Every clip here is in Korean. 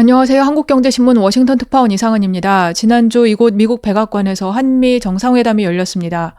안녕하세요. 한국경제신문 워싱턴 특파원 이상은입니다. 지난주 이곳 미국 백악관에서 한미 정상회담이 열렸습니다.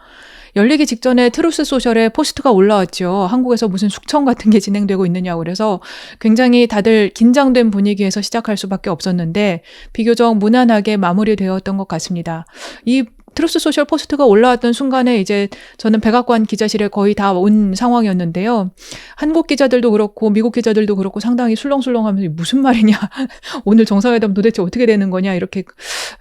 열리기 직전에 트루스 소셜에 포스트가 올라왔죠. 한국에서 무슨 숙청 같은 게 진행되고 있느냐고 그래서 굉장히 다들 긴장된 분위기에서 시작할 수밖에 없었는데 비교적 무난하게 마무리되었던 것 같습니다. 이 트루스 소셜 포스트가 올라왔던 순간에 이제 저는 백악관 기자실에 거의 다 온 상황이었는데요. 한국 기자들도 그렇고 미국 기자들도 그렇고 상당히 술렁술렁하면서 무슨 말이냐 오늘 정상회담 도대체 어떻게 되는 거냐 이렇게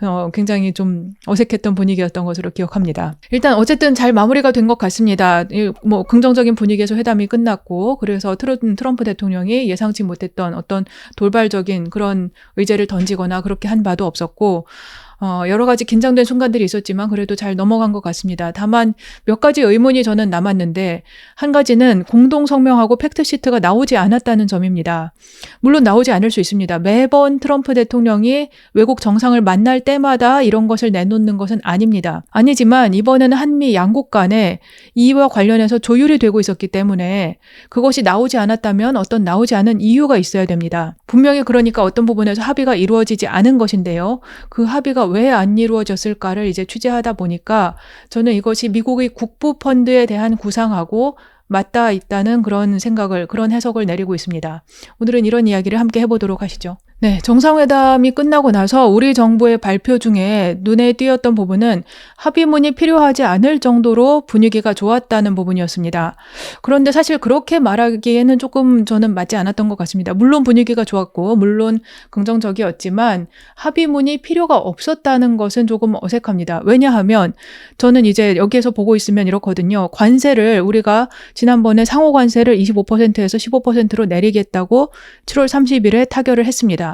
어, 굉장히 좀 어색했던 분위기였던 것으로 기억합니다. 일단 어쨌든 잘 마무리가 된 것 같습니다. 뭐 긍정적인 분위기에서 회담이 끝났고 그래서 트럼프 대통령이 예상치 못했던 어떤 돌발적인 그런 의제를 던지거나 그렇게 한 바도 없었고 어, 여러 가지 긴장된 순간들이 있었지만 그래도 잘 넘어간 것 같습니다. 다만 몇 가지 의문이 저는 남았는데 한 가지는 공동 성명하고 팩트 시트가 나오지 않았다는 점입니다. 물론 나오지 않을 수 있습니다. 매번 트럼프 대통령이 외국 정상을 만날 때마다 이런 것을 내놓는 것은 아닙니다. 아니지만 이번에는 한미 양국 간에 이와 관련해서 조율이 되고 있었기 때문에 그것이 나오지 않았다면 어떤 나오지 않은 이유가 있어야 됩니다. 분명히 그러니까 어떤 부분에서 합의가 이루어지지 않은 것인데요. 그 합의가 왜 안 이루어졌을까를 이제 취재하다 보니까 저는 이것이 미국의 국부 펀드에 대한 구상하고 맞닿아 있다는 그런 생각을, 그런 해석을 내리고 있습니다. 오늘은 이런 이야기를 함께 해보도록 하시죠. 네, 정상회담이 끝나고 나서 우리 정부의 발표 중에 눈에 띄었던 부분은 합의문이 필요하지 않을 정도로 분위기가 좋았다는 부분이었습니다. 그런데 사실 그렇게 말하기에는 조금 저는 맞지 않았던 것 같습니다. 물론 분위기가 좋았고, 물론 긍정적이었지만 합의문이 필요가 없었다는 것은 조금 어색합니다. 왜냐하면 저는 이제 여기에서 보고 있으면 이렇거든요. 관세를 우리가 지난번에 상호 관세를 25%에서 15%로 내리겠다고 7월 30일에 타결을 했습니다.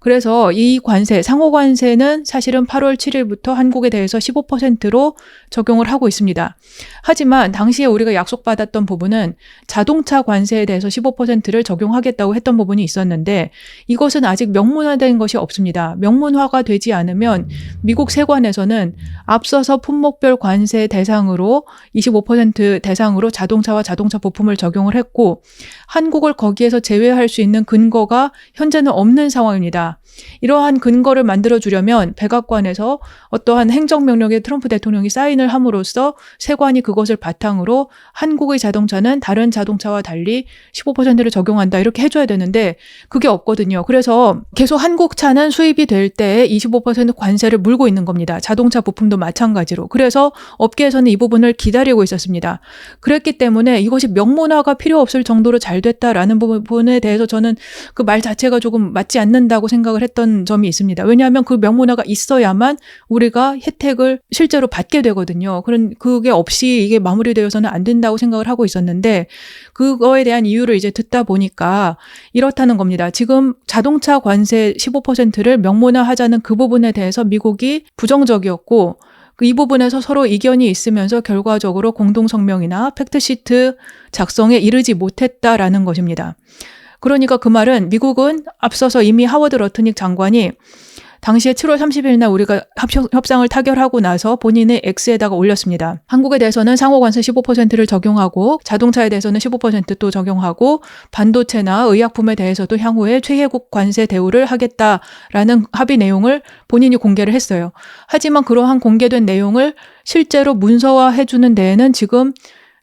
그래서 이 관세, 상호 관세는 사실은 8월 7일부터 한국에 대해서 15%로 적용을 하고 있습니다. 하지만 당시에 우리가 약속받았던 부분은 자동차 관세에 대해서 15%를 적용하겠다고 했던 부분이 있었는데 이것은 아직 명문화된 것이 없습니다. 명문화가 되지 않으면 미국 세관에서는 앞서서 품목별 관세 대상으로 25% 대상으로 자동차와 자동차 부품을 적용을 했고 한국을 거기에서 제외할 수 있는 근거가 현재는 없는 상황입니다. 이러한 근거를 만들어 주려면 백악관에서 어떠한 행정명령에 트럼프 대통령이 사인을 함으로써 세관이 그것을 바탕으로 한국의 자동차는 다른 자동차와 달리 15%를 적용한다 이렇게 해줘야 되는데 그게 없거든요. 그래서 계속 한국 차는 수입이 될때25% 관세를 물고 있는 겁니다. 자동차 부품도 마찬가지로. 그래서 업계에서는 이 부분을 기다리고 있었습니다. 그랬기 때문에 이것이 명문화가 필요 없을 정도로 잘 됐다라는 부분에 대해서 저는 그 말 자체가 조금 맞지 않는 다고 생각을 했던 점이 있습니다. 왜냐하면 그 명문화가 있어야만 우리가 혜택을 실제로 받게 되거든요. 그런 그게 없이 이게 마무리되어서는 안 된다고 생각을 하고 있었는데 그거에 대한 이유를 이제 듣다 보니까 이렇다는 겁니다. 지금 자동차 관세 15%를 명문화 하자는 그 부분에 대해서 미국이 부정적이었고 그이 부분에서 서로 이견이 있으면서 결과적으로 공동성명이나 팩트시트 작성에 이르지 못했다라는 것입니다. 그러니까 그 말은 미국은 앞서서 이미 하워드 러트닉 장관이 당시에 7월 30일 날 우리가 협상을 타결하고 나서 본인의 X에다가 올렸습니다. 한국에 대해서는 상호 관세 15%를 적용하고 자동차에 대해서는 15%또 적용하고 반도체나 의약품에 대해서도 향후에 최혜국 관세 대우를 하겠다라는 합의 내용을 본인이 공개를 했어요. 하지만 그러한 공개된 내용을 실제로 문서화해 주는 데에는 지금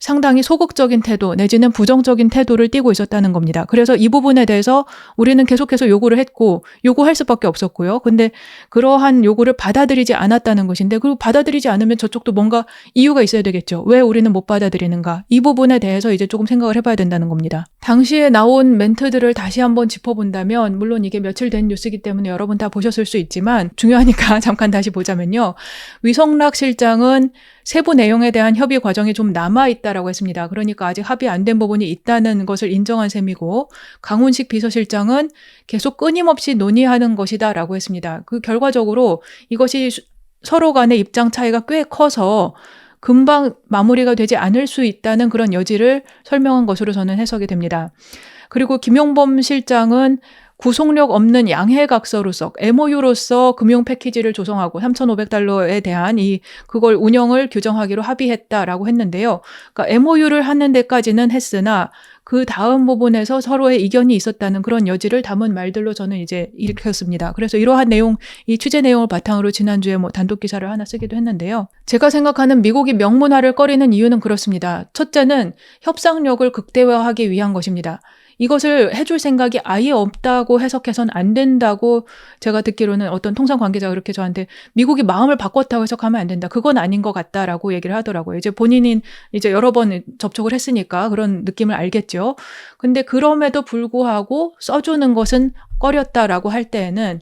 상당히 소극적인 태도 내지는 부정적인 태도를 띠고 있었다는 겁니다. 그래서 이 부분에 대해서 우리는 계속해서 요구를 했고 요구할 수밖에 없었고요. 근데 그러한 요구를 받아들이지 않았다는 것인데 그리고 받아들이지 않으면 저쪽도 뭔가 이유가 있어야 되겠죠. 왜 우리는 못 받아들이는가? 이 부분에 대해서 이제 조금 생각을 해봐야 된다는 겁니다. 당시에 나온 멘트들을 다시 한번 짚어본다면 물론 이게 며칠 된 뉴스이기 때문에 여러분 다 보셨을 수 있지만 중요하니까 잠깐 다시 보자면요. 위성락 실장은 세부 내용에 대한 협의 과정이 좀 남아 있다라고 했습니다. 그러니까 아직 합의 안 된 부분이 있다는 것을 인정한 셈이고 강훈식 비서실장은 계속 끊임없이 논의하는 것이다라고 했습니다. 그 결과적으로 이것이 서로 간의 입장 차이가 꽤 커서 금방 마무리가 되지 않을 수 있다는 그런 여지를 설명한 것으로 저는 해석이 됩니다. 그리고 김용범 실장은 구속력 없는 양해각서로서 MOU로서 금융 패키지를 조성하고 3,500달러에 대한 이 그걸 운영을 규정하기로 합의했다라고 했는데요. 그러니까 MOU를 하는 데까지는 했으나 그 다음 부분에서 서로의 이견이 있었다는 그런 여지를 담은 말들로 저는 이제 읽혔습니다. 그래서 이러한 내용, 이 취재 내용을 바탕으로 지난주에 뭐 단독 기사를 하나 쓰기도 했는데요. 제가 생각하는 미국이 명문화를 꺼리는 이유는 그렇습니다. 첫째는 협상력을 극대화하기 위한 것입니다. 이것을 해줄 생각이 아예 없다고 해석해선 안 된다고 제가 듣기로는 어떤 통상 관계자가 그렇게 저한테 미국이 마음을 바꿨다고 해석하면 안 된다. 그건 아닌 것 같다라고 얘기를 하더라고요. 이제 본인이 이제 여러 번 접촉을 했으니까 그런 느낌을 알겠죠. 근데 그럼에도 불구하고 써주는 것은 꺼렸다라고 할 때에는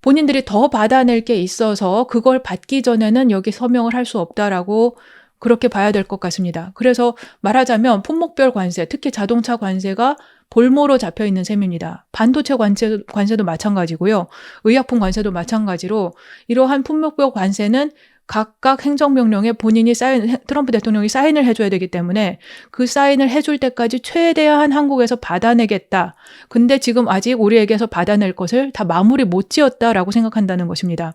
본인들이 더 받아낼 게 있어서 그걸 받기 전에는 여기 서명을 할 수 없다라고 그렇게 봐야 될 것 같습니다. 그래서 말하자면 품목별 관세, 특히 자동차 관세가 볼모로 잡혀 있는 셈입니다. 반도체 관세, 관세도 마찬가지고요. 의약품 관세도 마찬가지로 이러한 품목별 관세는 각각 행정명령에 본인이 사인, 트럼프 대통령이 사인을 해줘야 되기 때문에 그 사인을 해줄 때까지 최대한 한국에서 받아내겠다. 근데 지금 아직 우리에게서 받아낼 것을 다 마무리 못 지었다라고 생각한다는 것입니다.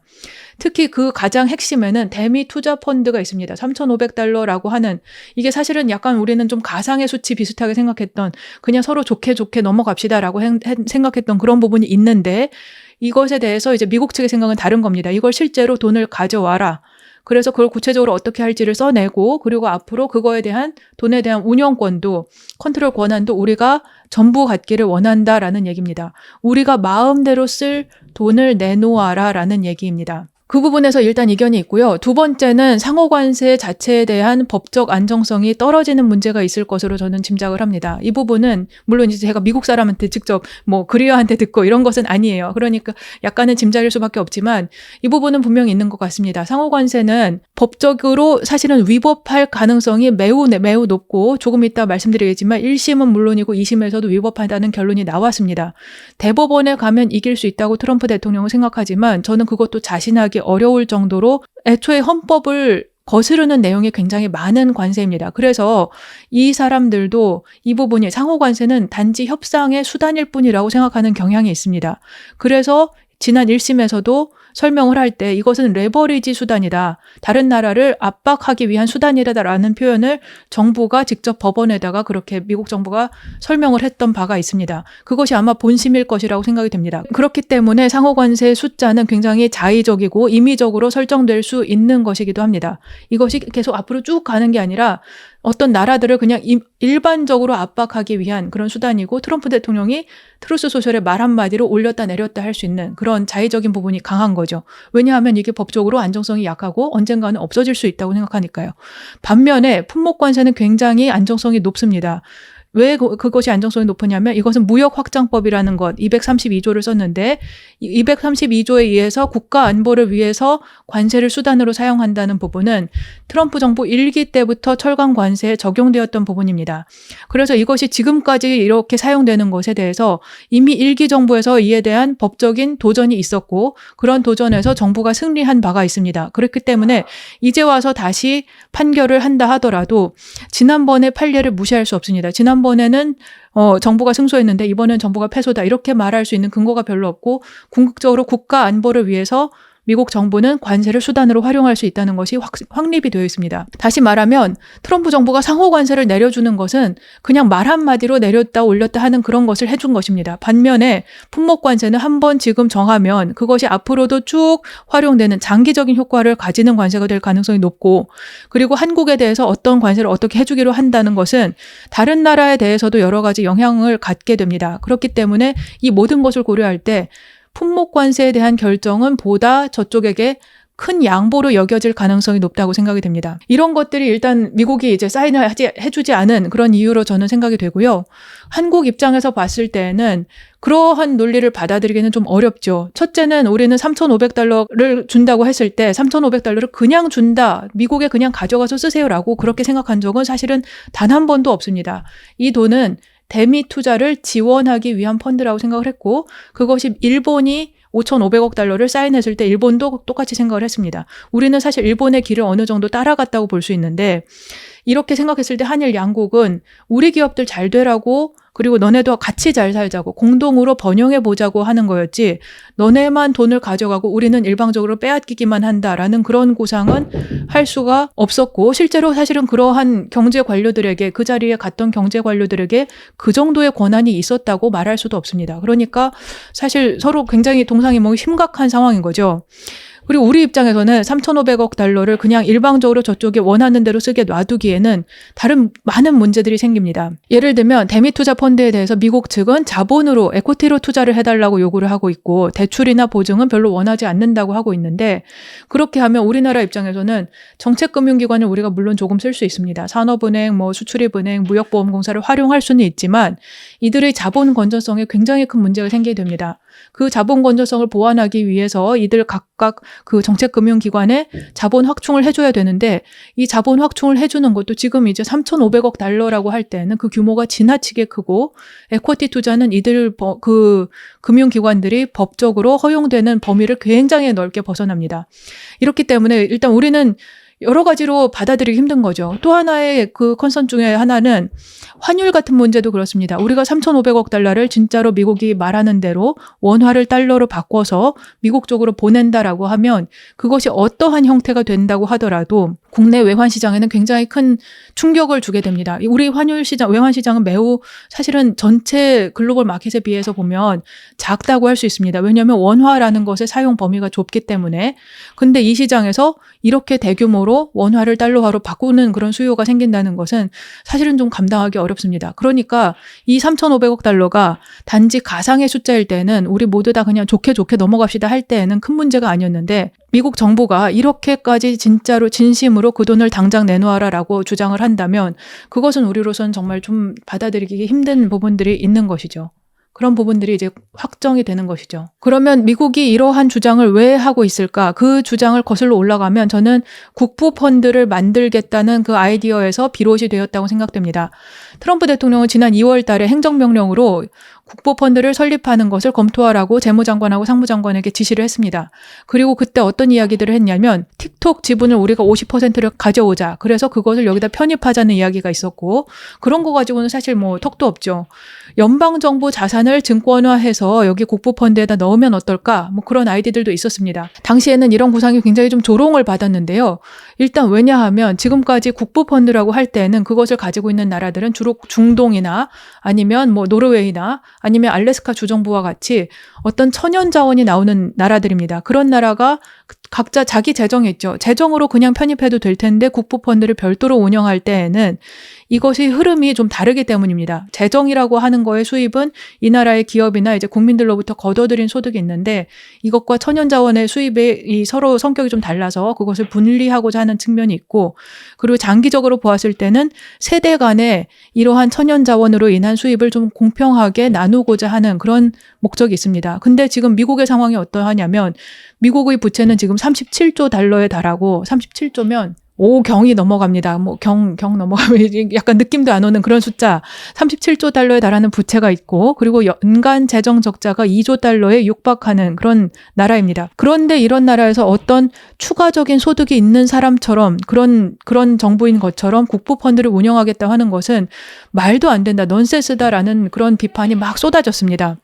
특히 그 가장 핵심에는 대미 투자 펀드가 있습니다. 3,500달러라고 하는 이게 사실은 약간 우리는 좀 가상의 수치 비슷하게 생각했던 그냥 서로 좋게 좋게 넘어갑시다라고 생각했던 그런 부분이 있는데 이것에 대해서 이제 미국 측의 생각은 다른 겁니다. 이걸 실제로 돈을 가져와라. 그래서 그걸 구체적으로 어떻게 할지를 써내고 그리고 앞으로 그거에 대한 돈에 대한 운영권도 컨트롤 권한도 우리가 전부 갖기를 원한다라는 얘기입니다. 우리가 마음대로 쓸 돈을 내놓아라라는 얘기입니다. 그 부분에서 일단 이견이 있고요. 두 번째는 상호 관세 자체에 대한 법적 안정성이 떨어지는 문제가 있을 것으로 저는 짐작을 합니다. 이 부분은 물론 이제 제가 미국 사람한테 직접 뭐 그리어한테 듣고 이런 것은 아니에요. 그러니까 약간은 짐작일 수밖에 없지만 이 부분은 분명히 있는 것 같습니다. 상호 관세는 법적으로 사실은 위법할 가능성이 매우 매우 높고 조금 이따 말씀드리겠지만 1심은 물론이고 2심에서도 위법하다는 결론이 나왔습니다. 대법원에 가면 이길 수 있다고 트럼프 대통령은 생각하지만 저는 그것도 자신하게 하기 어려울 정도로 애초에 헌법을 거스르는 내용이 굉장히 많은 관세입니다. 그래서 이 사람들도 이 부분이 상호 관세는 단지 협상의 수단일 뿐이라고 생각하는 경향이 있습니다. 그래서 지난 1심에서도 설명을 할 때 이것은 레버리지 수단이다. 다른 나라를 압박하기 위한 수단이다라는 표현을 정부가 직접 법원에다가 그렇게 미국 정부가 설명을 했던 바가 있습니다. 그것이 아마 본심일 것이라고 생각이 됩니다. 그렇기 때문에 상호 관세 숫자는 굉장히 자의적이고 임의적으로 설정될 수 있는 것이기도 합니다. 이것이 계속 앞으로 쭉 가는 게 아니라 어떤 나라들을 그냥 일반적으로 압박하기 위한 그런 수단이고 트럼프 대통령이 트루스 소셜의 말 한마디로 올렸다 내렸다 할 수 있는 그런 자의적인 부분이 강한 거죠. 왜냐하면 이게 법적으로 안정성이 약하고 언젠가는 없어질 수 있다고 생각하니까요. 반면에 품목 관세는 굉장히 안정성이 높습니다. 왜 그것이 안정성이 높으냐면 이것은 무역 확장법이라는 것 232조를 썼는데 232조에 의해서 국가 안보를 위해서 관세를 수단으로 사용한다는 부분은 트럼프 정부 일기 때부터 철강 관세에 적용되었던 부분입니다. 그래서 이것이 지금까지 이렇게 사용되는 것에 대해서 이미 일기 정부에서 이에 대한 법적인 도전이 있었고 그런 도전에서 정부가 승리한 바가 있습니다. 그렇기 때문에 이제 와서 다시 판결을 한다 하더라도 지난번의 판례를 무시할 수 없습니다. 지난번 지난번에는 어, 정부가 승소했는데 이번엔 정부가 패소다. 이렇게 말할 수 있는 근거가 별로 없고 궁극적으로 국가 안보를 위해서 미국 정부는 관세를 수단으로 활용할 수 있다는 것이 확, 확립이 되어 있습니다. 다시 말하면 트럼프 정부가 상호 관세를 내려주는 것은 그냥 말 한마디로 내렸다 올렸다 하는 그런 것을 해준 것입니다. 반면에 품목 관세는 한 번 지금 정하면 그것이 앞으로도 쭉 활용되는 장기적인 효과를 가지는 관세가 될 가능성이 높고 그리고 한국에 대해서 어떤 관세를 어떻게 해주기로 한다는 것은 다른 나라에 대해서도 여러 가지 영향을 갖게 됩니다. 그렇기 때문에 이 모든 것을 고려할 때 품목 관세에 대한 결정은 보다 저쪽에게 큰 양보로 여겨질 가능성이 높다고 생각이 됩니다. 이런 것들이 일단 미국이 이제 사인을 하지, 해주지 않은 그런 이유로 저는 생각이 되고요. 한국 입장에서 봤을 때는 그러한 논리를 받아들이기는 좀 어렵죠. 첫째는 우리는 3,500달러를 준다고 했을 때 3,500달러를 그냥 준다. 미국에 그냥 가져가서 쓰세요라고 그렇게 생각한 적은 사실은 단 한 번도 없습니다. 이 돈은 대미 투자를 지원하기 위한 펀드라고 생각을 했고 그것이 일본이 5,500억 달러를 사인했을 때 일본도 똑같이 생각을 했습니다. 우리는 사실 일본의 길을 어느 정도 따라갔다고 볼 수 있는데 이렇게 생각했을 때 한일 양국은 우리 기업들 잘 되라고 그리고 너네도 같이 잘 살자고 공동으로 번영해 보자고 하는 거였지 너네만 돈을 가져가고 우리는 일방적으로 빼앗기기만 한다라는 그런 구상은 할 수가 없었고 실제로 사실은 그러한 경제 관료들에게 그 자리에 갔던 경제 관료들에게 그 정도의 권한이 있었다고 말할 수도 없습니다. 그러니까 사실 서로 굉장히 동상이몽이 심각한 상황인 거죠. 그리고 우리 입장에서는 3,500억 달러를 그냥 일방적으로 저쪽에 원하는 대로 쓰게 놔두기에는 다른 많은 문제들이 생깁니다. 예를 들면 대미 투자 펀드에 대해서 미국 측은 자본으로 에코티로 투자를 해달라고 요구를 하고 있고 대출이나 보증은 별로 원하지 않는다고 하고 있는데 그렇게 하면 우리나라 입장에서는 정책금융기관을 우리가 물론 조금 쓸 수 있습니다. 산업은행, 뭐 수출입은행, 무역보험공사를 활용할 수는 있지만 이들의 자본 건전성에 굉장히 큰 문제가 생기게 됩니다. 그 자본 건전성을 보완하기 위해서 이들 각각 그 정책금융기관에 자본 확충을 해줘야 되는데 이 자본 확충을 해주는 것도 지금 이제 3,500억 달러라고 할 때는 그 규모가 지나치게 크고 에코티 투자는 이들 그 금융기관들이 법적으로 허용되는 범위를 굉장히 넓게 벗어납니다. 이렇기 때문에 일단 우리는 여러 가지로 받아들이기 힘든 거죠. 또 하나의 그 컨선 중에 하나는 환율 같은 문제도 그렇습니다. 우리가 3,500억 달러를 진짜로 미국이 말하는 대로 원화를 달러로 바꿔서 미국 쪽으로 보낸다라고 하면 그것이 어떠한 형태가 된다고 하더라도 국내 외환 시장에는 굉장히 큰 충격을 주게 됩니다. 우리 환율 시장, 외환 시장은 매우 사실은 전체 글로벌 마켓에 비해서 보면 작다고 할 수 있습니다. 왜냐하면 원화라는 것의 사용 범위가 좁기 때문에. 근데 이 시장에서 이렇게 대규모로 원화를 달러화로 바꾸는 그런 수요가 생긴다는 것은 사실은 좀 감당하기 어렵습니다. 그러니까 이 3,500억 달러가 단지 가상의 숫자일 때는 우리 모두 다 그냥 좋게 좋게 넘어갑시다 할 때에는 큰 문제가 아니었는데 미국 정부가 이렇게까지 진짜로 진심으로 그 돈을 당장 내놓아라라고 주장을 한다면 그것은 우리로서는 정말 좀 받아들이기 힘든 부분들이 있는 것이죠. 그런 부분들이 이제 확정이 되는 것이죠. 그러면 미국이 이러한 주장을 왜 하고 있을까? 그 주장을 거슬러 올라가면 저는 국부 펀드를 만들겠다는 그 아이디어에서 비롯이 되었다고 생각됩니다. 트럼프 대통령은 지난 2월 달에 행정명령으로 국보 펀드를 설립하는 것을 검토하라고 재무장관하고 상무장관에게 지시를 했습니다. 그리고 그때 어떤 이야기들을 했냐면 틱톡 지분을 우리가 50%를 가져오자. 그래서 그것을 여기다 편입하자는 이야기가 있었고 그런 거 가지고는 사실 뭐 턱도 없죠. 연방 정부 자산을 증권화해서 여기 국보 펀드에다 넣으면 어떨까? 뭐 그런 아이디들도 있었습니다. 당시에는 이런 구상이 굉장히 좀 조롱을 받았는데요. 일단 왜냐하면 지금까지 국보 펀드라고 할 때는 그것을 가지고 있는 나라들은 주로 중동이나 아니면 뭐 노르웨이나 아니면 알래스카 주정부와 같이 어떤 천연 자원이 나오는 나라들입니다. 그런 나라가 각자 자기 재정이 있죠. 재정으로 그냥 편입해도 될 텐데 국부 펀드를 별도로 운영할 때에는 이것이 흐름이 좀 다르기 때문입니다. 재정이라고 하는 거의 수입은 이 나라의 기업이나 이제 국민들로부터 거둬들인 소득이 있는데 이것과 천연자원의 수입이 서로 성격이 좀 달라서 그것을 분리하고자 하는 측면이 있고 그리고 장기적으로 보았을 때는 세대 간에 이러한 천연자원으로 인한 수입을 좀 공평하게 나누고자 하는 그런 목적이 있습니다. 근데 지금 미국의 상황이 어떠하냐면 미국의 부채는 지금 37조 달러에 달하고 37조면 5경이 넘어갑니다. 뭐 경, 경 넘어가면 약간 느낌도 안 오는 그런 숫자. 37조 달러에 달하는 부채가 있고, 그리고 연간 재정 적자가 2조 달러에 육박하는 그런 나라입니다. 그런데 이런 나라에서 어떤 추가적인 소득이 있는 사람처럼 그런, 그런 정부인 것처럼 국부 펀드를 운영하겠다 하는 것은 말도 안 된다, 넌센스다라는 그런 비판이 막 쏟아졌습니다.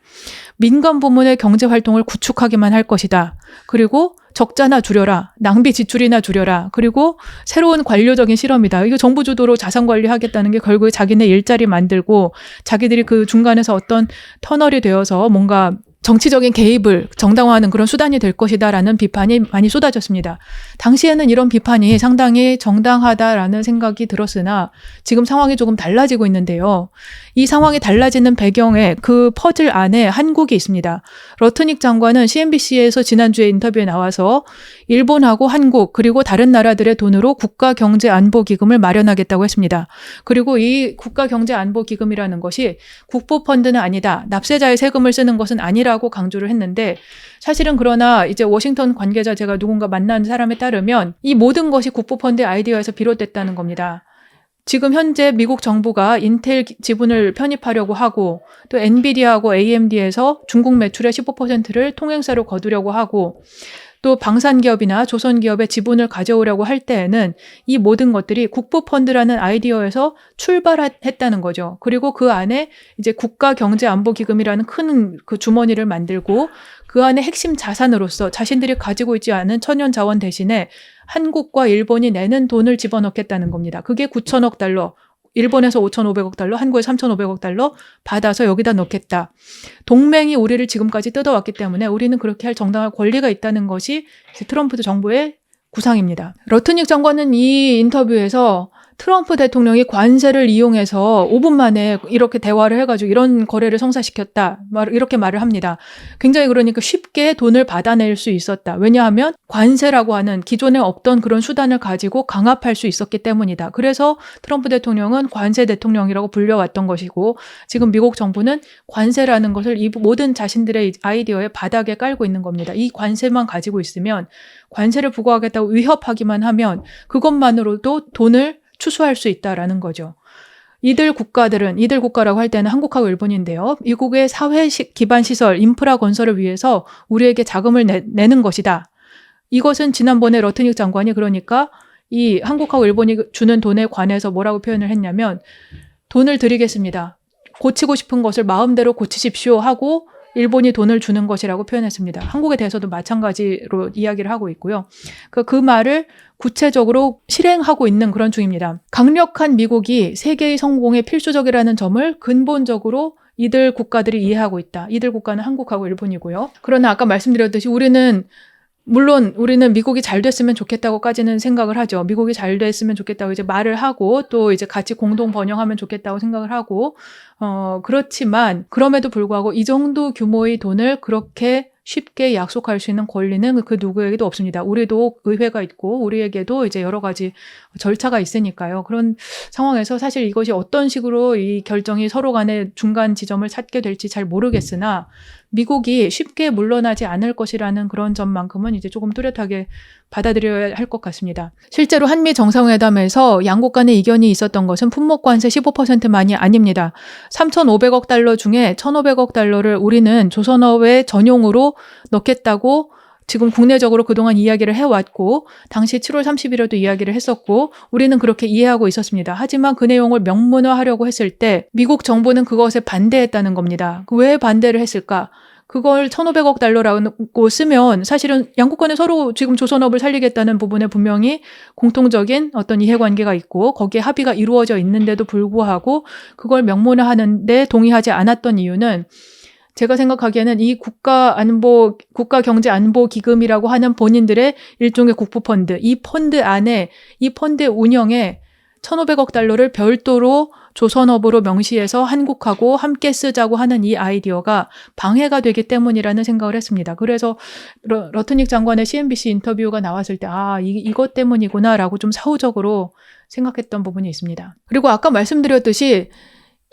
민간 부문의 경제 활동을 구축하기만 할 것이다. 그리고 적자나 줄여라. 낭비 지출이나 줄여라. 그리고 새로운 관료적인 실험이다. 이거 정부 주도로 자산 관리하겠다는 게 결국에 자기네 일자리 만들고 자기들이 그 중간에서 어떤 터널이 되어서 뭔가 정치적인 개입을 정당화하는 그런 수단이 될 것이다라는 비판이 많이 쏟아졌습니다. 당시에는 이런 비판이 상당히 정당하다라는 생각이 들었으나 지금 상황이 조금 달라지고 있는데요. 이 상황이 달라지는 배경에 그 퍼즐 안에 한국이 있습니다. 러트닉 장관은 CNBC에서 지난주에 인터뷰에 나와서 일본하고 한국 그리고 다른 나라들의 돈으로 국가 경제 안보 기금을 마련하겠다고 했습니다. 그리고 이 국가 경제 안보 기금이라는 것이 국보 펀드는 아니다. 납세자의 세금을 쓰는 것은 아니라 아니라고 강조를 했는데 사실은 그러나 이제 워싱턴 관계자 제가 누군가 만난 사람에 따르면 이 모든 것이 국보 펀드 아이디어에서 비롯됐다는 겁니다. 지금 현재 미국 정부가 인텔 지분을 편입하려고 하고 또 엔비디아하고 AMD에서 중국 매출의 15%를 통행세로 거두려고 하고 또 방산기업이나 조선기업의 지분을 가져오려고 할 때에는 이 모든 것들이 국부펀드라는 아이디어에서 출발했다는 거죠. 그리고 그 안에 이제 국가경제안보기금이라는 큰 그 주머니를 만들고 그 안에 핵심 자산으로서 자신들이 가지고 있지 않은 천연 자원 대신에 한국과 일본이 내는 돈을 집어넣겠다는 겁니다. 그게 9천억 달러, 일본에서 5,500억 달러, 한국에 3,500억 달러 받아서 여기다 넣겠다. 동맹이 우리를 지금까지 뜯어왔기 때문에 우리는 그렇게 할 정당한 권리가 있다는 것이 트럼프 정부의 구상입니다. 러트닉 장관은 이 인터뷰에서 트럼프 대통령이 관세를 이용해서 5분 만에 이렇게 대화를 해가지고 이런 거래를 성사시켰다. 이렇게 말을 합니다. 굉장히 그러니까 쉽게 돈을 받아낼 수 있었다. 왜냐하면 관세라고 하는 기존에 없던 그런 수단을 가지고 강압할 수 있었기 때문이다. 그래서 트럼프 대통령은 관세 대통령이라고 불려왔던 것이고 지금 미국 정부는 관세라는 것을 이 모든 자신들의 아이디어에 바닥에 깔고 있는 겁니다. 이 관세만 가지고 있으면 관세를 부과하겠다고 위협하기만 하면 그것만으로도 돈을 추수할 수 있다라는 거죠. 이들 국가들은 이들 국가라고 할 때는 한국하고 일본인데요. 미국의 사회 기반 시설 인프라 건설을 위해서 우리에게 자금을 내, 내는 것이다. 이것은 지난번에 러트닉 장관이 그러니까 이 한국하고 일본이 주는 돈에 관해서 뭐라고 표현을 했냐면 돈을 드리겠습니다. 고치고 싶은 것을 마음대로 고치십시오 하고 일본이 돈을 주는 것이라고 표현했습니다. 한국에 대해서도 마찬가지로 이야기를 하고 있고요. 그, 그 말을 구체적으로 실행하고 있는 그런 중입니다. 강력한 미국이 세계의 성공에 필수적이라는 점을 근본적으로 이들 국가들이 이해하고 있다. 이들 국가는 한국하고 일본이고요. 그러나 아까 말씀드렸듯이 우리는 물론 우리는 미국이 잘 됐으면 좋겠다고까지는 생각을 하죠. 미국이 잘 됐으면 좋겠다고 이제 말을 하고 또 이제 같이 공동 번영하면 좋겠다고 생각을 하고 어 그렇지만 그럼에도 불구하고 이 정도 규모의 돈을 그렇게 쉽게 약속할 수 있는 권리는 그 누구에게도 없습니다. 우리도 의회가 있고 우리에게도 이제 여러 가지 절차가 있으니까요. 그런 상황에서 사실 이것이 어떤 식으로 이 결정이 서로 간의 중간 지점을 찾게 될지 잘 모르겠으나 미국이 쉽게 물러나지 않을 것이라는 그런 점만큼은 이제 조금 뚜렷하게 받아들여야 할 것 같습니다. 실제로 한미 정상회담에서 양국 간의 이견이 있었던 것은 품목 관세 15%만이 아닙니다. 3,500억 달러 중에 1,500억 달러를 우리는 조선업의 전용으로 넣겠다고 지금 국내적으로 그동안 이야기를 해왔고, 당시 7월 30일에도 이야기를 했었고, 우리는 그렇게 이해하고 있었습니다. 하지만 그 내용을 명문화하려고 했을 때, 미국 정부는 그것에 반대했다는 겁니다. 왜 반대를 했을까? 그걸 1,500억 달러라고 쓰면 사실은 양국 간에 서로 지금 조선업을 살리겠다는 부분에 분명히 공통적인 어떤 이해관계가 있고 거기에 합의가 이루어져 있는데도 불구하고 그걸 명문화하는데 동의하지 않았던 이유는 제가 생각하기에는 이 국가 안보 국가 경제 안보 기금이라고 하는 본인들의 일종의 국부 펀드 이 펀드 안에 이 펀드 운영에 1,500억 달러를 별도로 조선업으로 명시해서 한국하고 함께 쓰자고 하는 이 아이디어가 방해가 되기 때문이라는 생각을 했습니다. 그래서 러, 러트닉 장관의 CNBC 인터뷰가 나왔을 때, 아, 이, 이것 때문이구나라고 좀 사후적으로 생각했던 부분이 있습니다. 그리고 아까 말씀드렸듯이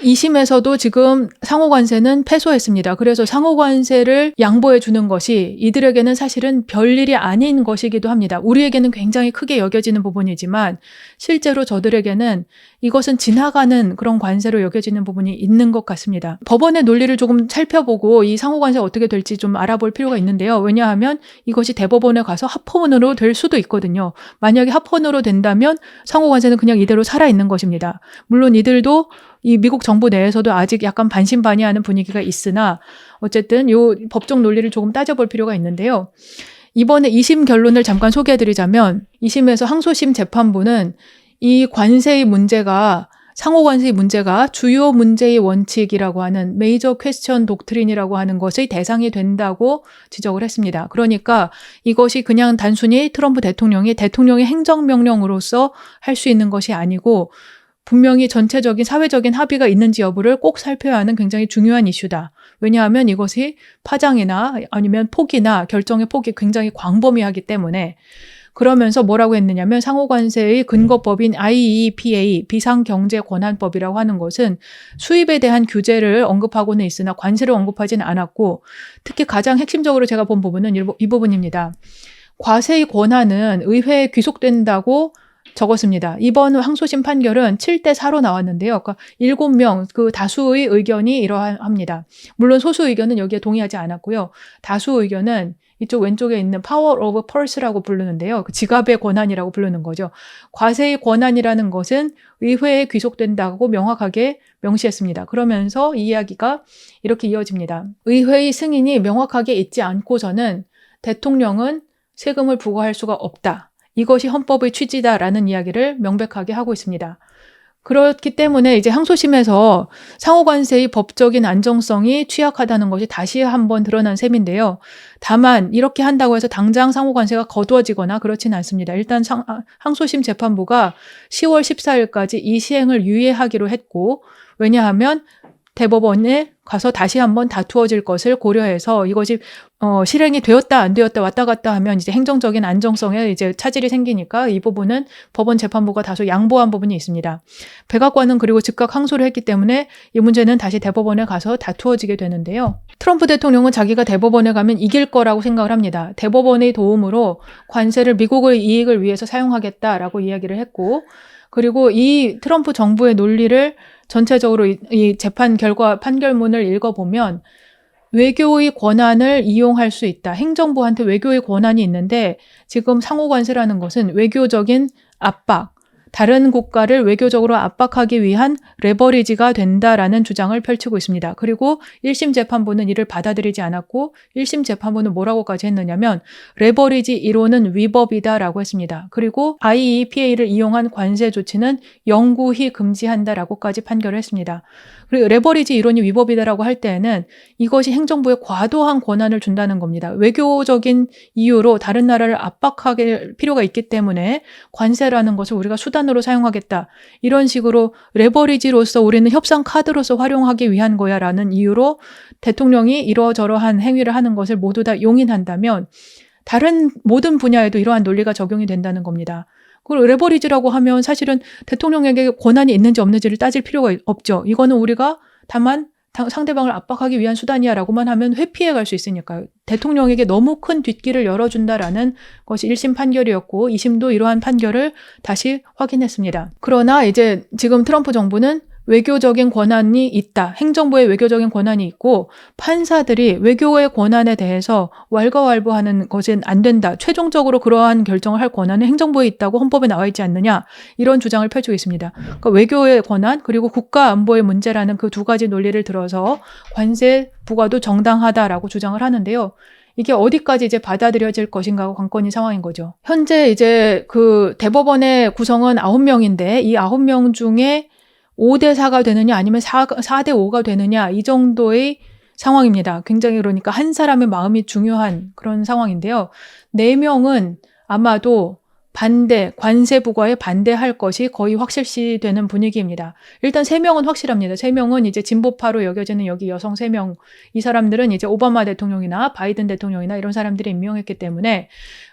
2심에서도 지금 상호관세는 패소했습니다. 그래서 상호관세를 양보해 주는 것이 이들에게는 사실은 별일이 아닌 것이기도 합니다. 우리에게는 굉장히 크게 여겨지는 부분이지만 실제로 저들에게는 이것은 지나가는 그런 관세로 여겨지는 부분이 있는 것 같습니다. 법원의 논리를 조금 살펴보고 이 상호관세 어떻게 될지 좀 알아볼 필요가 있는데요. 왜냐하면 이것이 대법원에 가서 합헌으로 될 수도 있거든요. 만약에 합헌으로 된다면 상호관세는 그냥 이대로 살아있는 것입니다. 물론 이들도 이 미국 정부 내에서도 아직 약간 반신반의하는 분위기가 있으나 어쨌든 요 법적 논리를 조금 따져볼 필요가 있는데요. 이번에 2심 결론을 잠깐 소개해 드리자면 2심에서 항소심 재판부는 이 관세의 문제가 상호 관세의 문제가 주요 문제의 원칙이라고 하는 메이저 퀘스천 독트린이라고 하는 것의 대상이 된다고 지적을 했습니다. 그러니까 이것이 그냥 단순히 트럼프 대통령이 대통령의 행정명령으로서 할 수 있는 것이 아니고 분명히 전체적인 사회적인 합의가 있는지 여부를 꼭 살펴야 하는 굉장히 중요한 이슈다. 왜냐하면 이것이 파장이나 아니면 폭이나 결정의 폭이 굉장히 광범위하기 때문에 그러면서 뭐라고 했느냐면 상호관세의 근거법인 IEPA 비상경제권한법이라고 하는 것은 수입에 대한 규제를 언급하고는 있으나 관세를 언급하지는 않았고 특히 가장 핵심적으로 제가 본 부분은 이 부분입니다. 과세의 권한은 의회에 귀속된다고 적었습니다. 이번 항소심 판결은 7대 4로 나왔는데요. 그러니까 7명 그 다수의 의견이 이러합니다. 물론 소수 의견은 여기에 동의하지 않았고요. 다수 의견은 이쪽 왼쪽에 있는 파워 오브 펄스라고 부르는데요. 그 지갑의 권한이라고 부르는 거죠. 과세의 권한이라는 것은 의회에 귀속된다고 명확하게 명시했습니다. 그러면서 이 이야기가 이렇게 이어집니다. 의회의 승인이 명확하게 있지 않고서는 대통령은 세금을 부과할 수가 없다. 이것이 헌법의 취지다라는 이야기를 명백하게 하고 있습니다. 그렇기 때문에 이제 항소심에서 상호관세의 법적인 안정성이 취약하다는 것이 다시 한번 드러난 셈인데요. 다만 이렇게 한다고 해서 당장 상호관세가 거두어지거나 그렇지는 않습니다. 일단 상, 아, 항소심 재판부가 10월 14일까지 이 시행을 유예하기로 했고 왜냐하면 대법원에 가서 다시 한번 다투어질 것을 고려해서 이것이 어, 실행이 되었다 안 되었다 왔다 갔다 하면 이제 행정적인 안정성에 이제 차질이 생기니까 이 부분은 법원 재판부가 다소 양보한 부분이 있습니다. 백악관은 그리고 즉각 항소를 했기 때문에 이 문제는 다시 대법원에 가서 다투어지게 되는데요. 트럼프 대통령은 자기가 대법원에 가면 이길 거라고 생각을 합니다. 대법원의 도움으로 관세를 미국의 이익을 위해서 사용하겠다라고 이야기를 했고 그리고 이 트럼프 정부의 논리를 전체적으로 이, 이 재판 결과 판결문을 읽어보면 외교의 권한을 이용할 수 있다. 행정부한테 외교의 권한이 있는데 지금 상호 관세라는 것은 외교적인 압박, 다른 국가를 외교적으로 압박하기 위한 레버리지가 된다라는 주장을 펼치고 있습니다. 그리고 1심 재판부는 이를 받아들이지 않았고 1심 재판부는 뭐라고까지 했느냐면 레버리지 이론은 위법이다라고 했습니다. 그리고 IEPA를 이용한 관세 조치는 영구히 금지한다라고까지 판결을 했습니다. 그리고 레버리지 이론이 위법이다라고 할 때에는 이것이 행정부에 과도한 권한을 준다는 겁니다. 외교적인 이유로 다른 나라를 압박할 필요가 있기 때문에 관세라는 것을 우리가 수단으로 사용하겠다. 이런 식으로 레버리지로서 우리는 협상 카드로서 활용하기 위한 거야라는 이유로 대통령이 이러저러한 행위를 하는 것을 모두 다 용인한다면 다른 모든 분야에도 이러한 논리가 적용이 된다는 겁니다. 그걸 레버리지라고 하면 사실은 대통령에게 권한이 있는지 없는지를 따질 필요가 없죠. 이거는 우리가 다만 상대방을 압박하기 위한 수단이야라고만 하면 회피해 갈 수 있으니까요. 대통령에게 너무 큰 뒷길을 열어준다라는 것이 1심 판결이었고 2심도 이러한 판결을 다시 확인했습니다. 그러나 이제 지금 트럼프 정부는 외교적인 권한이 있다. 행정부의 외교적인 권한이 있고 판사들이 외교의 권한에 대해서 왈가왈부하는 것은 안 된다. 최종적으로 그러한 결정을 할 권한은 행정부에 있다고 헌법에 나와 있지 않느냐. 이런 주장을 펼치고 있습니다. 그러니까 외교의 권한 그리고 국가 안보의 문제라는 그 두 가지 논리를 들어서 관세 부과도 정당하다라고 주장을 하는데요. 이게 어디까지 이제 받아들여질 것인가가 관건인 상황인 거죠. 현재 이제 그 대법원의 구성은 9명인데 이 9명 중에 5대 4가 되느냐 아니면 4, 4대 5가 되느냐 이 정도의 상황입니다. 굉장히 그러니까 한 사람의 마음이 중요한 그런 상황인데요. 4명은 아마도 반대, 관세 부과에 반대할 것이 거의 확실시 되는 분위기입니다. 일단 3명은 확실합니다. 3명은 이제 진보파로 여겨지는 여기 여성 3명. 이 사람들은 이제 오바마 대통령이나 바이든 대통령이나 이런 사람들이 임명했기 때문에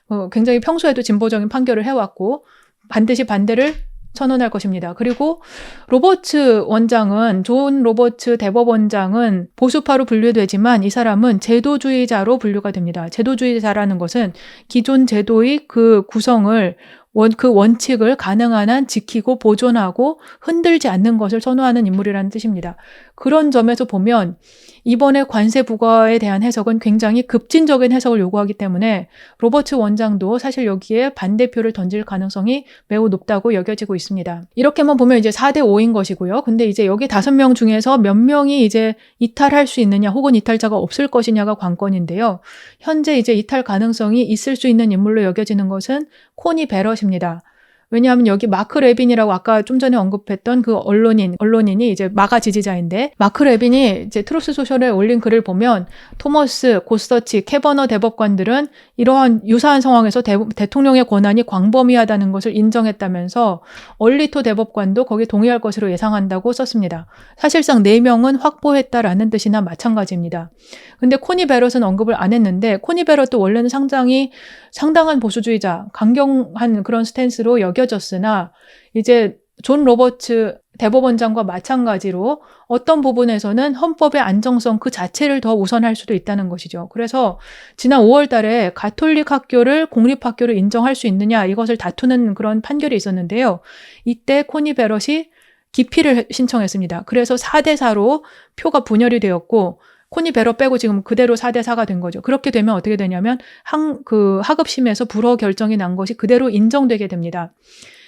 어, 굉장히 평소에도 진보적인 판결을 해왔고 반드시 반대를 선언할 것입니다. 그리고 로버츠 원장은 존 로버츠 대법원장은 보수파로 분류되지만 이 사람은 제도주의자로 분류가 됩니다. 제도주의자라는 것은 기존 제도의 그 구성을 원, 그 원칙을 가능한 한 지키고 보존하고 흔들지 않는 것을 선호하는 인물이라는 뜻입니다. 그런 점에서 보면 이번에 관세 부과에 대한 해석은 굉장히 급진적인 해석을 요구하기 때문에 로버트 원장도 사실 여기에 반대표를 던질 가능성이 매우 높다고 여겨지고 있습니다. 이렇게만 보면 이제 4대 5인 것이고요. 근데 이제 여기 5명 중에서 몇 명이 이제 이탈할 수 있느냐 혹은 이탈자가 없을 것이냐가 관건인데요. 현재 이제 이탈 가능성이 있을 수 있는 인물로 여겨지는 것은 코니 베럿입니다. 왜냐하면 여기 마크 레빈이라고 아까 좀 전에 언급했던 그 언론인, 언론인이 이제 마가 지지자인데, 마크 레빈이 이제 트로스 소셜에 올린 글을 보면, 토머스, 고스터치, 캐버너 대법관들은 이러한 유사한 상황에서 대, 대통령의 권한이 광범위하다는 것을 인정했다면서, 얼리토 대법관도 거기에 동의할 것으로 예상한다고 썼습니다. 사실상 4명은 확보했다라는 뜻이나 마찬가지입니다. 근데 코니 베럿은 언급을 안 했는데, 코니 베럿도 원래는 상당히 상당한 보수주의자, 강경한 그런 스탠스로 여겨졌으나 이제 존 로버츠 대법원장과 마찬가지로 어떤 부분에서는 헌법의 안정성 그 자체를 더 우선할 수도 있다는 것이죠. 그래서 지난 5월 달에 가톨릭 학교를 공립학교로 인정할 수 있느냐 이것을 다투는 그런 판결이 있었는데요. 이때 코니 베럿이 기피를 신청했습니다. 그래서 4대 4로 표가 분열이 되었고 코니 베러 빼고 지금 그대로 4대 4가 된 거죠. 그렇게 되면 어떻게 되냐면 한 그 하급 심에서 불허 결정이 난 것이 그대로 인정되게 됩니다.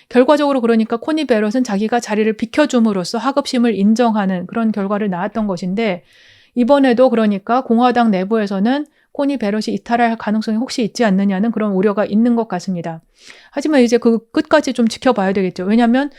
결과적으로 그러니까 코니 베럿은 자기가 자리를 비켜줌으로써 하급심을 인정하는 그런 결과를 낳았던 것인데 이번에도 그러니까 공화당 내부에서는 코니 베럿이 이탈할 가능성이 혹시 있지 않느냐는 그런 우려가 있는 것 같습니다. 하지만 이제 그 끝까지 좀 지켜봐야 되겠죠. 왜냐하면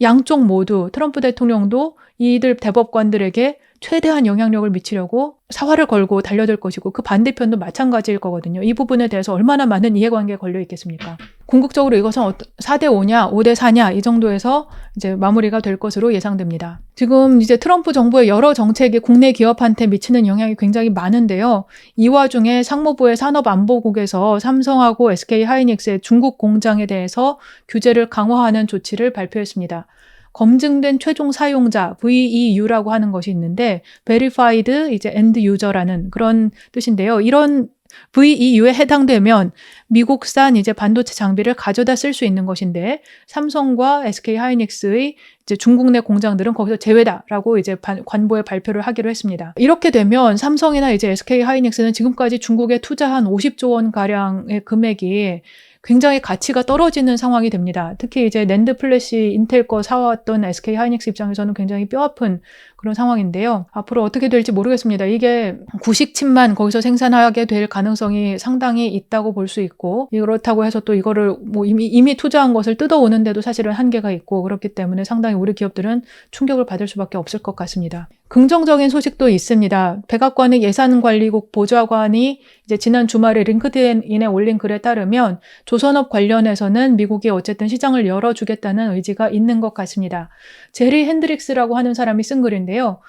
양쪽 모두 트럼프 대통령도 이들 대법관들에게 최대한 영향력을 미치려고 사활을 걸고 달려들 것이고 그 반대편도 마찬가지일 거거든요. 이 부분에 대해서 얼마나 많은 이해관계가 걸려 있겠습니까? 궁극적으로 이것은 4대 5냐, 5대 4냐 이 정도에서 이제 마무리가 될 것으로 예상됩니다. 지금 이제 트럼프 정부의 여러 정책이 국내 기업한테 미치는 영향이 굉장히 많은데요. 이 와중에 상무부의 산업안보국에서 삼성하고 SK 하이닉스의 중국 공장에 대해서 규제를 강화하는 조치를 발표했습니다. 검증된 최종 사용자 VEU라고 하는 것이 있는데 verified 이제 end user라는 그런 뜻인데요. 이런 VEU에 해당되면 미국산 이제 반도체 장비를 가져다 쓸 수 있는 것인데 삼성과 SK 하이닉스의 이제 중국 내 공장들은 거기서 제외다라고 이제 관보에 발표를 하기로 했습니다. 이렇게 되면 삼성이나 이제 SK 하이닉스는 지금까지 중국에 투자한 50조 원 가량의 금액이 굉장히 가치가 떨어지는 상황이 됩니다. 특히 이제 랜드 플래시 인텔 거 사왔던 SK 하이닉스 입장에서는 굉장히 뼈아픈 그런 상황인데요. 앞으로 어떻게 될지 모르겠습니다. 이게 구식칩만 거기서 생산하게 될 가능성이 상당히 있다고 볼 수 있고 그렇다고 해서 또 이거를 뭐 이미 이미 투자한 것을 뜯어오는데도 사실은 한계가 있고 그렇기 때문에 상당히 우리 기업들은 충격을 받을 수밖에 없을 것 같습니다. 긍정적인 소식도 있습니다. 백악관의 예산관리국 보좌관이 이제 지난 주말에 링크드인에 올린 글에 따르면 조선업 관련해서는 미국이 어쨌든 시장을 열어주겠다는 의지가 있는 것 같습니다. 제리 핸드릭스라고 하는 사람이 쓴 글인데요.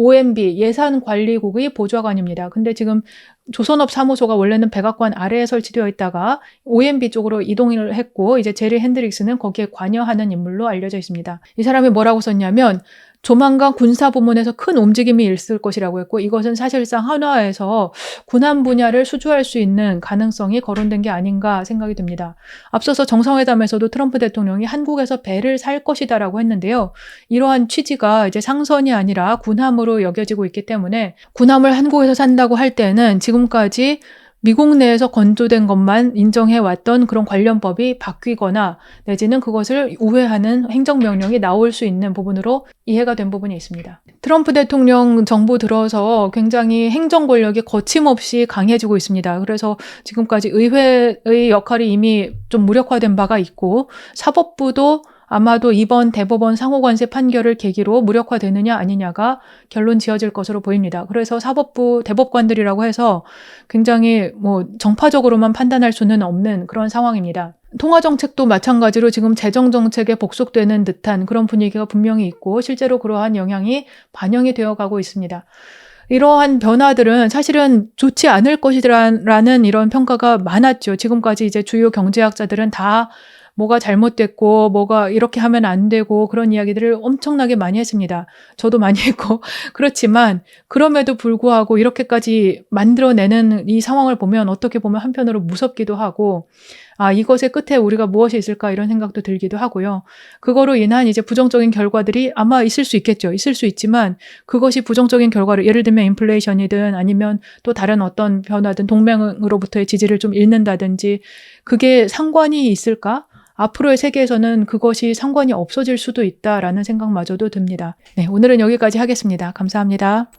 OMB 예산관리국의 보좌관입니다. 근데 지금 조선업 사무소가 원래는 백악관 아래에 설치되어 있다가 OMB 쪽으로 이동을 했고 이제 제리 핸드릭스는 거기에 관여하는 인물로 알려져 있습니다. 이 사람이 뭐라고 썼냐면 조만간 군사 부문에서 큰 움직임이 있을 것이라고 했고 이것은 사실상 한화에서 군함 분야를 수주할 수 있는 가능성이 거론된 게 아닌가 생각이 듭니다. 앞서서 정상회담에서도 트럼프 대통령이 한국에서 배를 살 것이다라고 했는데요. 이러한 취지가 이제 상선이 아니라 군함으로 여겨지고 있기 때문에 군함을 한국에서 산다고 할 때는 지금까지 미국 내에서 건조된 것만 인정해 왔던 그런 관련법이 바뀌거나 내지는 그것을 우회하는 행정명령이 나올 수 있는 부분으로 이해가 된 부분이 있습니다. 트럼프 대통령 정부 들어서 굉장히 행정 권력이 거침없이 강해지고 있습니다. 그래서 지금까지 의회의 역할이 이미 좀 무력화된 바가 있고 사법부도 아마도 이번 대법원 상호관세 판결을 계기로 무력화되느냐 아니냐가 결론 지어질 것으로 보입니다. 그래서 사법부 대법관들이라고 해서 굉장히 뭐 정파적으로만 판단할 수는 없는 그런 상황입니다. 통화 정책도 마찬가지로 지금 재정 정책에 복속되는 듯한 그런 분위기가 분명히 있고 실제로 그러한 영향이 반영이 되어 가고 있습니다. 이러한 변화들은 사실은 좋지 않을 것이라는 이런 평가가 많았죠. 지금까지 이제 주요 경제학자들은 다 뭐가 잘못됐고 뭐가 이렇게 하면 안 되고 그런 이야기들을 엄청나게 많이 했습니다. 저도 많이 했고 그렇지만 그럼에도 불구하고 이렇게까지 만들어내는 이 상황을 보면 어떻게 보면 한편으로 무섭기도 하고 아 이것의 끝에 우리가 무엇이 있을까 이런 생각도 들기도 하고요. 그거로 인한 이제 부정적인 결과들이 아마 있을 수 있겠죠. 있을 수 있지만 그것이 부정적인 결과를 예를 들면 인플레이션이든 아니면 또 다른 어떤 변화든 동맹으로부터의 지지를 좀 잃는다든지 그게 상관이 있을까? 앞으로의 세계에서는 그것이 상관이 없어질 수도 있다라는 생각마저도 듭니다. 네, 오늘은 여기까지 하겠습니다. 감사합니다.